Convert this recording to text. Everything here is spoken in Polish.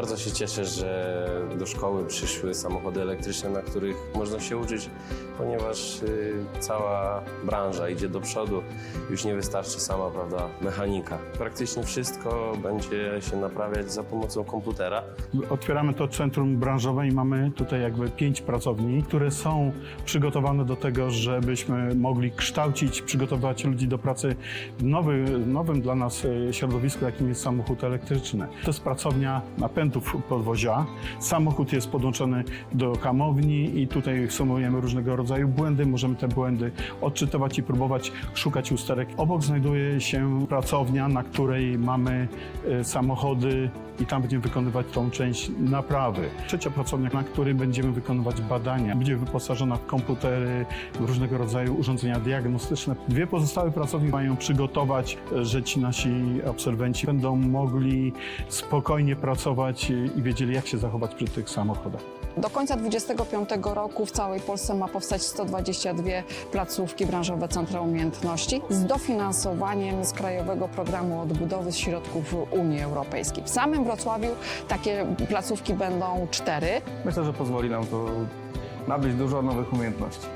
Bardzo się cieszę, że do szkoły przyszły samochody elektryczne, na których można się uczyć, ponieważ y, cała branża idzie do przodu. Już nie wystarczy sama prawda, mechanika. Praktycznie wszystko będzie się naprawiać za pomocą komputera. Otwieramy to centrum branżowe i mamy tutaj jakby pięć pracowni, które są przygotowane do tego, żebyśmy mogli kształcić, przygotować ludzi do pracy w nowy, nowym dla nas e, środowisku, jakim jest samochód elektryczny. To jest pracownia podwozia. Samochód jest podłączony do hamowni i tutaj sumujemy różnego rodzaju błędy. Możemy te błędy odczytywać i próbować szukać usterek. Obok znajduje się pracownia, na której mamy e, samochody i tam będziemy wykonywać tą część naprawy. Trzecia pracownia, na której będziemy wykonywać badania, będzie wyposażona w komputery, w różnego rodzaju urządzenia diagnostyczne. Dwie pozostałe pracownie mają przygotować, e, że ci nasi absolwenci będą mogli spokojnie pracować i wiedzieli, jak się zachować przy tych samochodach. Do końca 2025 roku w całej Polsce ma powstać 122 placówki branżowe Centra Umiejętności z dofinansowaniem z Krajowego Programu Odbudowy z środków Unii Europejskiej. W samym Wrocławiu takie placówki będą cztery. Myślę, że pozwoli nam to nabyć dużo nowych umiejętności.